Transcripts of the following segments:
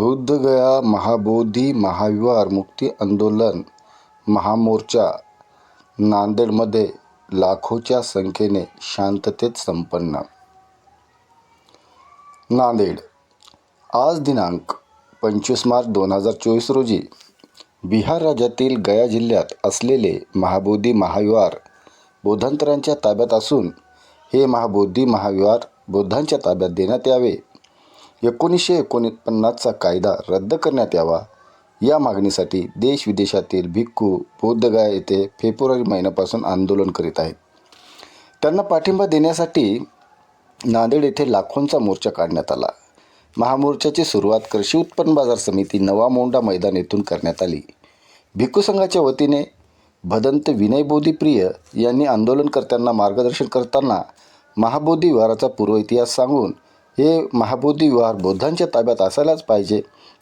बौद्धगया महाबोधी महाविहार मुक्ती आंदोलन महामोर्चा नांदेडमध्ये लाखोच्या संख्येने शांततेत संपन्न. नांदेड. आज दिनांक पंचवीस मार्च दोन हजार चोवीस रोजी बिहार राज्यातील गया जिल्ह्यात असलेले महाबोधी महाविहार बौद्धांतरांच्या ताब्यात असून हे महाबोधी महाविहार बौद्धांच्या ताब्यात देण्यात यावे एकोणीसशे एकोणपन्नासचा कायदा रद्द करण्यात यावा. या मागणीसाठी देश विदेशातील भिक्खू बौद्धगया येथे फेब्रुवारी महिन्यापासून आंदोलन करीत आहेत. त्यांना पाठिंबा देण्यासाठी नांदेड येथे लाखोंचा मोर्चा काढण्यात आला. महामोर्चाची सुरुवात कृषी उत्पन्न बाजार समिती नवा मोंडा मैदान येथून करण्यात आली. भिक्खू संघाच्या वतीने भदंत विनयबोधी प्रिय यांनी आंदोलनकर्त्यांना मार्गदर्शन करताना महाबोधी विहाराचा पूर्व इतिहास सांगून हे महाबोधी विहार बौद्धांच्या ताब्यात असायलाच पाहिजे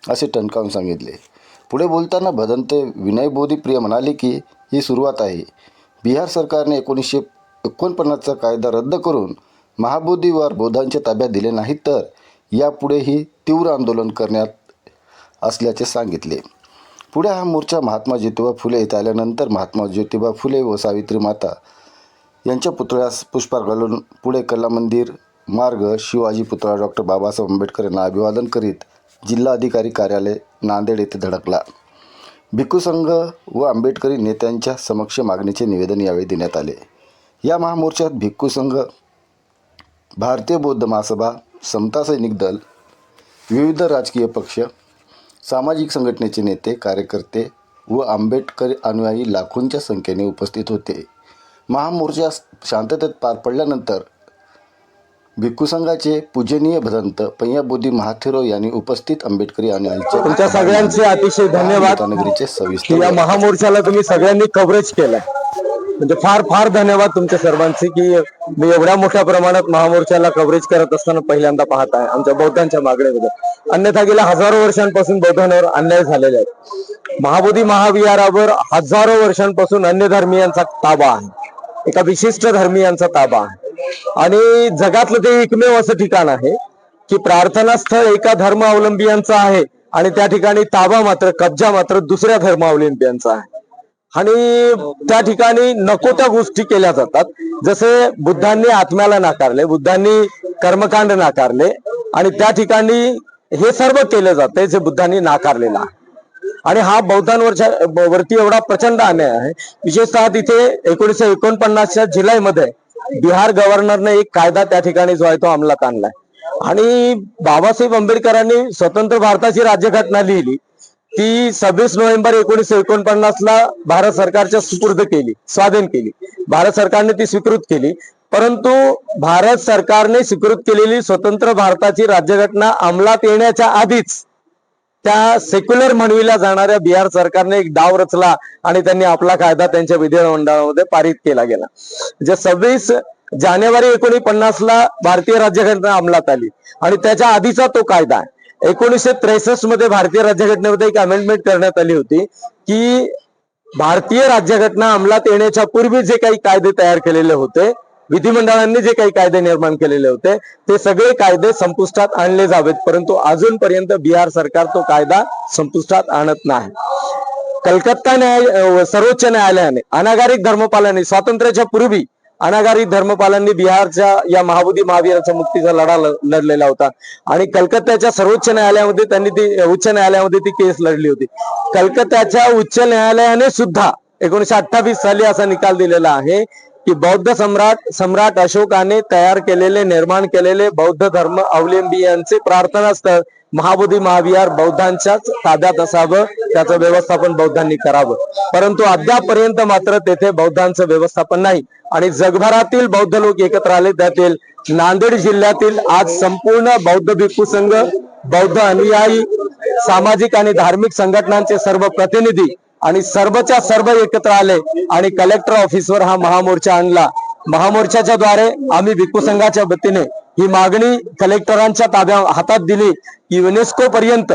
असे टणकावून सांगितले. पुढे बोलताना भदंत विनयबोधी प्रिय म्हणाले की ही सुरुवात आहे. बिहार सरकारने एकोणीसशे एकोणपन्नासचा कायदा रद्द करून महाबोधी विहार बौद्धांच्या ताब्यात दिले नाहीत तर यापुढेही तीव्र आंदोलन करण्यात असल्याचे सांगितले. पुढे हा मोर्चा महात्मा ज्योतिबा फुले येथे आल्यानंतर महात्मा ज्योतिबा फुले व सावित्री माता यांच्या पुतळ्यास पुष्पार घालून पुढे कला मंदिर मार्ग शिवाजी पुतळा डॉक्टर बाबासाहेब आंबेडकर यांना अभिवादन करीत जिल्हाधिकारी कार्यालय नांदेड येथे धडकला. भिक्खू संघ व आंबेडकरी नेत्यांच्या समक्ष मागणीचे निवेदन यावेळी देण्यात आले. या महामोर्चात भिक्खू संघ भारतीय बौद्ध महासभा समता सैनिक दल विविध राजकीय पक्ष सामाजिक संघटनेचे नेते कार्यकर्ते व आंबेडकर अनुयायी लाखोंच्या संख्येने उपस्थित होते. महामोर्चा शांततेत पार पडल्यानंतर भिक्खू संघाचे पूजनीय भदंत पय्याबोधी महाथेरो यांनी उपस्थित आंबेडकरी अनुयायीचे तुमच्या सगळ्यांचे अतिशय धन्यवाद सविस्तर या महामोर्चाला तुम्ही सगळ्यांनी कव्हरेज केलंय. म्हणजे फार फार धन्यवाद तुमच्या सर्वांचे की मी एवढ्या मोठ्या प्रमाणात महामोर्चाला कव्हरेज करत असताना पहिल्यांदा पाहत आहे आमच्या बौद्धांच्या मागणीबद्दल. अन्यथा गेल्या हजारो वर्षांपासून बौद्धांवर अन्याय झालेले आहेत. महाबोधी महाविहारावर हजारो वर्षांपासून अन्य धर्मीयांचा ताबा आहे. एका विशिष्ट धर्मीयांचा ताबा आहे. आणि जगातलं ते एकमेव असं ठिकाण आहे की प्रार्थना स्थळ एका धर्मावलंबियांचं आहे आणि त्या ठिकाणी ताबा मात्र कब्जा मात्र दुसऱ्या धर्मावलंबियांचा आहे. आणि त्या ठिकाणी नको त्या गोष्टी केल्या जातात. जसे बुद्धांनी आत्म्याला नाकारले बुद्धांनी कर्मकांड नाकारले आणि त्या ठिकाणी हे सर्व केलं जातंय जे बुद्धांनी नाकारलेलं आहे. आणि हा बौद्धांवरच्या वरती एवढा प्रचंड अन्याय आहे. विशेषतः तिथे एकोणीसशे एकोणपन्नासच्या जुलैमध्ये बिहार गव्हर्नरने एक कायदा त्या ठिकाणी जो आहे तो अंमलात आणलाय. आणि बाबासाहेब आंबेडकरांनी स्वतंत्र भारताची राज्यघटना लिहिली. ती सव्वीस नोव्हेंबर एकोणीसशे एकोणपन्नास ला भारत सरकारच्या सुपूर्द केली स्वाधीन केली. भारत सरकारने ती स्वीकृत केली. परंतु भारत सरकारने स्वीकृत केलेली स्वतंत्र भारताची राज्यघटना अंमलात येण्याच्या आधीच त्या सेक्युलर म्हणवीला जाणाऱ्या बिहार सरकारने एक डाव रचला आणि त्यांनी आपला कायदा त्यांच्या विधिमंडळामध्ये पारित केला गेला. जे सव्वीस जानेवारी एकोणीपन्नास ला भारतीय राज्यघटना अंमलात आली. आणि त्याच्या आधीचा तो कायदा आहे. एकोणीसशे त्रेसष्टमध्ये भारतीय राज्यघटनेमध्ये एक अमेंडमेंट करण्यात आली होती की भारतीय राज्यघटना अंमलात येण्याच्या पूर्वी जे काही कायदे तयार केलेले होते विधिमंडळांनी जे काही कायदे निर्माण केलेले होते ते सगळे कायदे संपुष्टात आणले जावेत परंतु अजूनपर्यंत बिहार सरकार तो कायदा संपुष्टात आणत नाही. कलकत्ता न्याय सर्वोच्च न्यायालयाने अनागारिक धर्मपालांनी स्वातंत्र्याच्या पूर्वी अनागारिक धर्मपालांनी बिहारच्या या महाबोधी महावीराच्या मुक्तीचा लढा ल- लढलेला होता. आणि कलकत्त्याच्या सर्वोच्च न्यायालयामध्ये त्यांनी ती उच्च न्यायालयामध्ये ती केस लढली होती. कलकत्त्याच्या उच्च न्यायालयाने सुद्धा एकोणीशे अठ्ठावीस साली असा निकाल दिलेला आहे की बौद्ध सम्राट सम्राट अशोकाने तयार केलेले निर्माण केलेले बौद्ध धर्म अवलंबियांचे प्रार्थनास्थळ महाबोधी महाविहार बौद्धांच्याच ताब्यात असावं त्याचं व्यवस्थापन बौद्धांनी करावं. परंतु अद्यापर्यंत मात्र तेथे बौद्धांचं व्यवस्थापन नाही. आणि जगभरातील बौद्ध लोक एकत्र आले त्यातील नांदेड जिल्ह्यातील आज संपूर्ण बौद्ध भिक्खू संघ बौद्ध अनुयायी सामाजिक आणि धार्मिक संघटनांचे सर्व प्रतिनिधी आणि सर्वच्या सर्व एकत्र आले आणि कलेक्टर ऑफिसवर हा महामोर्चा आणला. महामोर्चाच्या द्वारे आम्ही भिक्खू संघाच्या वतीने ही मागणी कलेक्टरांच्या ताब्या हातात दिली. युनेस्को पर्यंत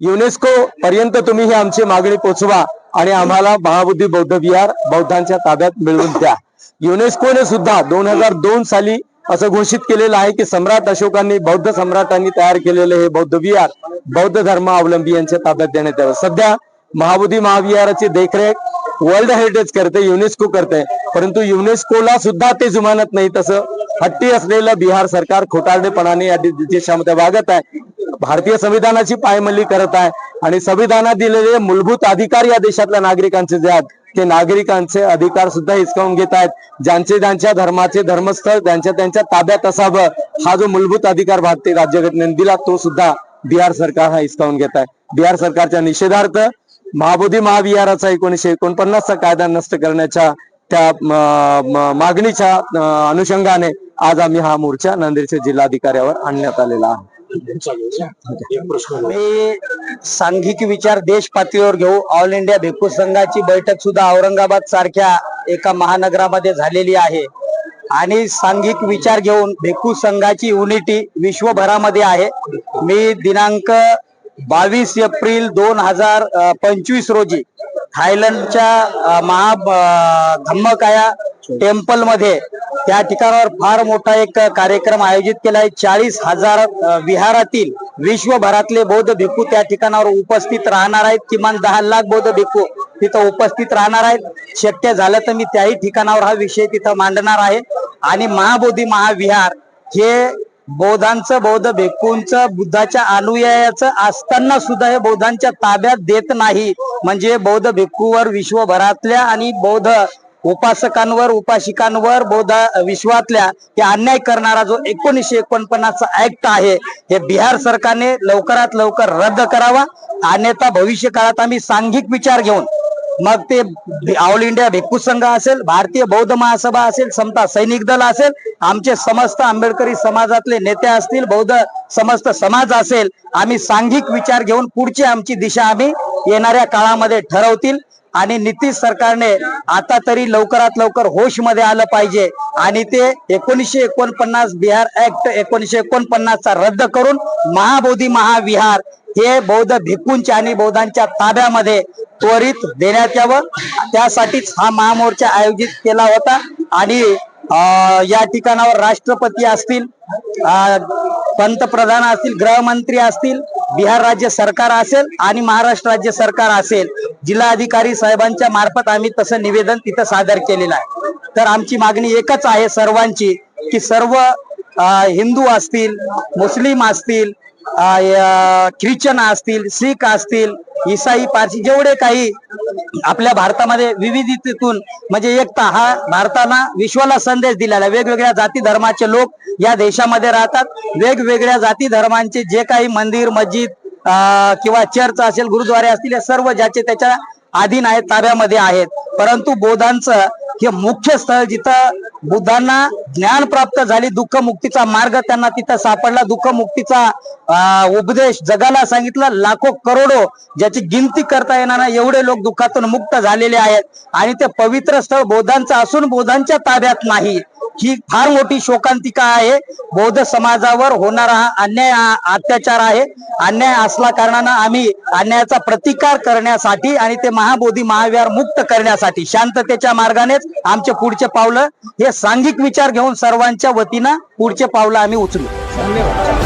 युनेस्को पर्यंत तुम्ही ही आमची मागणी पोचवा आणि आम्हाला महाबुद्धी बौद्ध विहार बौद्धांच्या ताब्यात मिळवून द्या. युनेस्कोने सुद्धा दोन हजार दोन साली असं घोषित केलेलं आहे की सम्राट अशोकांनी बौद्ध सम्राटांनी तयार केलेले हे बौद्ध विहार बौद्ध धर्मावलंबी यांच्या ताब्यात देण्यात यावं. सध्या महाबोधी महाविहाराची देखरेख वर्ल्ड हेरिटेज करते युनेस्को करते. परंतु युनेस्कोला सुद्धा ते जुमानत नाही. तसं हट्टी असलेलं बिहार सरकार खोटारडेपणाने या देशामध्ये वागत आहे. भारतीय संविधानाची पायमल्ली करत आहे. आणि संविधानात दिलेले मूलभूत अधिकार या देशातल्या नागरिकांचे जे आहेत ते नागरिकांचे अधिकार सुद्धा हिसकावून घेत आहेत. ज्यांचे ज्यांच्या धर्माचे धर्मस्थळ त्यांच्या त्यांच्या ताब्यात असावं हा जो मूलभूत अधिकार भारतीय राज्यघटनेने दिला तो सुद्धा बिहार सरकार हा हिसकावून घेत आहे. बिहार सरकारच्या निषेधार्थ महाबोधी महाविहाराचा एकोणीशे एकोणपन्नासचा कायदा नष्ट करण्याच्या त्या मागणीच्या अनुषंगाने आज आम्ही हा मोर्चा नांदेडच्या जिल्हाधिकाऱ्यावर आणण्यात आलेला आहे. मी सांघिक विचार देश पातळीवर घेऊ. ऑल इंडिया भिक्खू संघाची बैठक सुद्धा औरंगाबाद सारख्या एका महानगरामध्ये झालेली आहे. आणि सांघिक विचार घेऊन भिक्खू संघाची युनिटी विश्वभरामध्ये आहे. मी दिनांक बावीस एप्रिल दोन हजार पंचवीस रोजी थायलंडच्या महा धम्मकाया टेम्पलमध्ये त्या ठिकाणावर फार मोठा एक कार्यक्रम आयोजित केला आहे. चाळीस हजार विहारातील विश्वभरातले बौद्ध भिक्खू त्या ठिकाणावर उपस्थित राहणार आहेत. किमान दहा लाख बौद्ध भिक्खू तिथं उपस्थित राहणार आहेत. शक्य झालं तर मी त्याही ठिकाणावर हा विषय तिथं मांडणार आहे. आणि महाबोधी महाविहार हे बौद्धांचं बौद्ध भिक्खूंचं बुद्धाच्या अनुयायाचं असताना सुद्धा हे बौद्धांच्या ताब्यात देत नाही. म्हणजे बौद्ध भिक्खूवर विश्वभरातल्या आणि बौद्ध उपासकांवर उपासिकांवर बौद्ध विश्वातल्या हे अन्याय करणारा जो एकोणीसशे एकोणपन्नासचा ऍक्ट आहे हे बिहार सरकारने लवकरात लवकर रद्द करावा. अन्यथा भविष्य काळात आम्ही सांघिक विचार घेऊन मग ते ऑल इंडिया भिक्खू संघ असेल भारतीय बौद्ध महासभा असेल समता सैनिक दल असेल आमचे समस्त आंबेडकरी समाजातले नेते असतील बौद्ध समस्त समाज असेल आम्ही सांघिक विचार घेऊन पुढची आमची दिशा आम्ही येणाऱ्या काळामध्ये ठरवतील. आणि नितीश सरकारने आता तरी लवकरात लवकर होशमध्ये आलं पाहिजे. आणि ते एकोणीसशे एकोणपन्नास बिहार ऍक्ट एकोणीसशे एकोणपन्नासचा रद्द करून महाबोधी महाविहार हे बौद्ध भिक्खूंच्या आणि बौद्धांच्या ताब्यामध्ये त्वरित देण्यात यावं त्यासाठीच हा महामोर्चा आयोजित केला होता. आणि या ठिकाणावर राष्ट्रपती असतील पंतप्रधान असतील गृहमंत्री असतील बिहार राज्य सरकार असेल आणि महाराष्ट्र राज्य सरकार असेल जिल्हाधिकारी साहेबांच्या मार्फत आम्ही तसं निवेदन तिथं सादर केलेलं आहे. तर आमची मागणी एकच आहे सर्वांची की सर्व हिंदू असतील मुस्लिम असतील ख्रिश्चन असतील शीख असतील इसाई पारशी जेवढे काही आपल्या भारतामध्ये विविधतेतून म्हणजे एकता हा भारताला विश्वाला संदेश दिलेला आहे. वेगवेगळ्या जाती धर्माचे लोक या देशामध्ये राहतात वेगवेगळ्या जाती धर्मांचे जे काही मंदिर मस्जिद किंवा चर्च असेल गुरुद्वारे असतील या सर्व ज्याचे त्याच्या अधीन आहेत ताब्यामध्ये आहेत परंतु बौद्धांचं हे मुख्य स्थळ जिथं बुद्धांना ज्ञान प्राप्त झाली दुःख मुक्तीचा मार्ग त्यांना तिथं सापडला. दुःख मुक्तीचा उपदेश जगाला सांगितला. लाखो करोडो ज्याची गिनती करता येणार नाही एवढे लोक दुःखातून मुक्त झालेले आहेत. आणि ते पवित्र स्थळ बौद्धांचं असून बौद्धांच्या ताब्यात नाही. ही फार मोठी शोकांतिका आहे. बौद्ध समाजावर होणारा हा अन्याय अत्याचार आहे. अन्याय असल्या कारणानं आम्ही अन्यायाचा प्रतिकार करण्यासाठी आणि ते महाबोधी महाविहार मुक्त करण्यासाठी शांततेच्या मार्गानेच आमचे पुढचे पावलं हे सांघिक विचार घेऊन सर्वांच्या वतीनं पुढचे पावलं आम्ही उचलू. धन्यवाद.